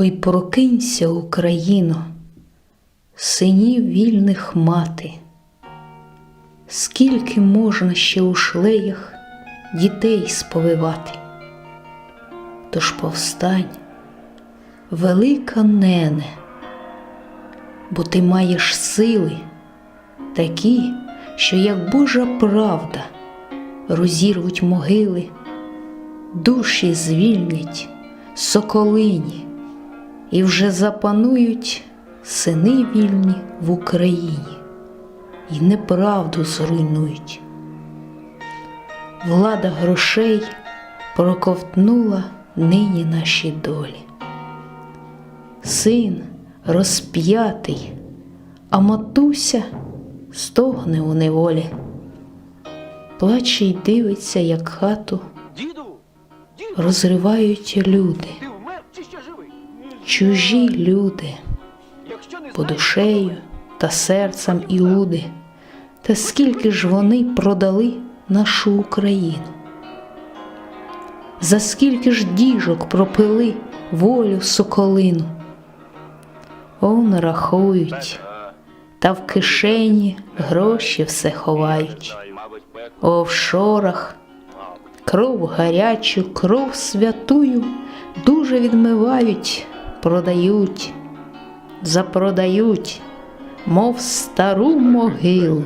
Ой, прокинься, Україно, синів вільних мати, скільки можна ще у шлеях дітей сповивати? Тож повстань, велика нене, бо ти маєш сили такі, що, як Божа правда, розірвуть могили, душі звільнять соколині, і вже запанують сини вільні в Україні, і неправду зруйнують. Влада грошей проковтнула нині наші долі. Син розп'ятий, а матуся стогне у неволі. Плаче й дивиться, як хату розривають люди, чужі люди, по душею та серцем і луди. Та скільки ж вони продали нашу Україну? За скільки ж діжок пропили волю соколину? Он рахують, та в кишені гроші все ховають. У офшорах кров гарячу, кров святую дуже відмивають, продають, запродають, мов стару могилу,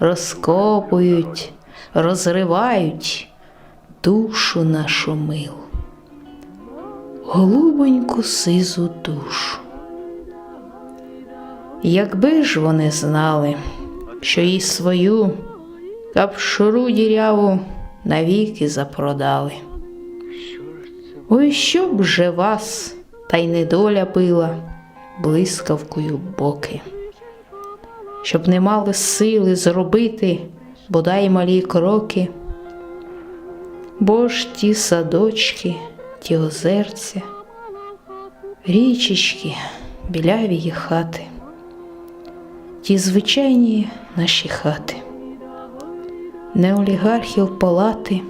розкопують, розривають душу нашу милу, голубоньку сизу душу. Якби ж вони знали, що і свою капшуру діряву навіки запродали. Ой, що б же вас, та й недоля била блискавкою боки, щоб не мали сили зробити бодай малі кроки, бо ж ті садочки, ті озерця, річечки, біляві їх хати, ті звичайні наші хати не олігархів палати.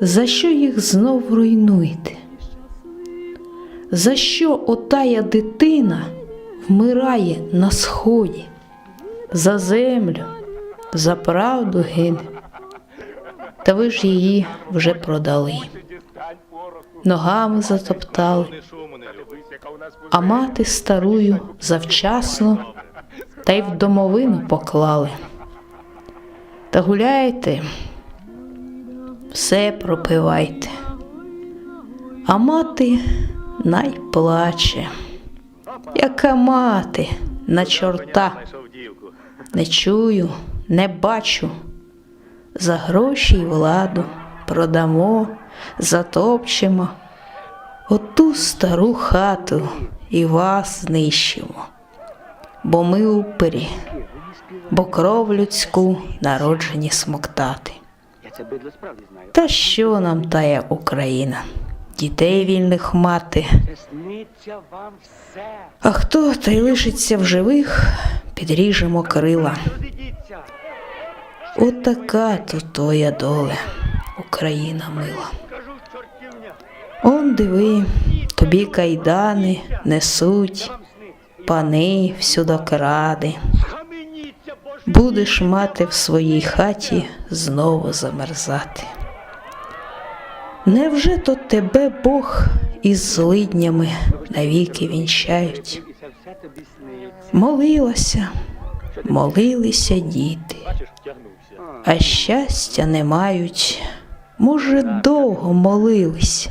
За що їх знов руйнуєте? За що отая дитина вмирає на сході? За землю, за правду гине. Та ви ж її вже продали, ногами затоптали, а мати старую завчасно та й в домовину поклали. Та гуляйте, все пропивайте, а мати най плаче. Яка мати на чорта не чую, не бачу. За гроші й владу продамо, затопчемо оту стару хату і вас знищимо, бо ми упері бо кров людську народжені смоктати. Та що нам тая Україна? Дітей вільних мати, а хто та й лишиться в живих, підріжемо крила. Отака то твоя доля, Україна мила. Он диви, тобі кайдани несуть, пани всюдокради. Будеш мати в своїй хаті знову замерзати. Невже то тебе Бог із злиднями навіки вінчають? Молилася, молилися діти, а щастя не мають. Може, довго молились,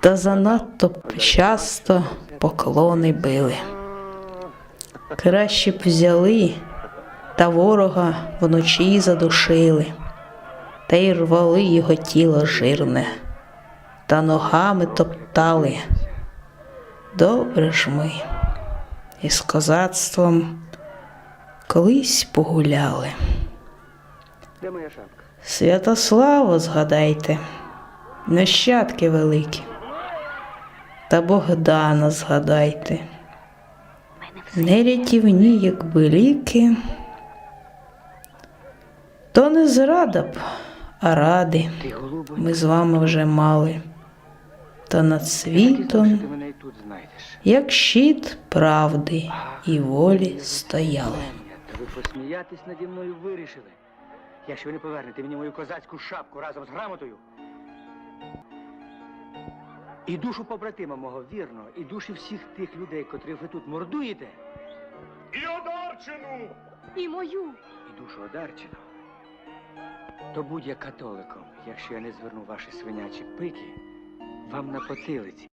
та занадто часто поклони били. Краще б взяли та ворога вночі задушили, та й рвали його тіло жирне, та ногами топтали. Добре ж ми із козацтвом колись погуляли. Святослава згадайте, нащадки великі, та Богдана згадайте. Не рятівні, якби ліки, то не зрада б, а ради ми з вами вже мали. Та над світом, як щит правди і волі стояли. Та ви посміятись наді мною вирішили. Якщо ви не повернете мені мою козацьку шапку разом з грамотою. І душу побратима мого, вірно, і душі всіх тих людей, котрих ви тут мордуєте, І Одарчину! І мою. і душу Одарчина, то будь я католиком, якщо я не зверну ваші свинячі пики вам на потилиці.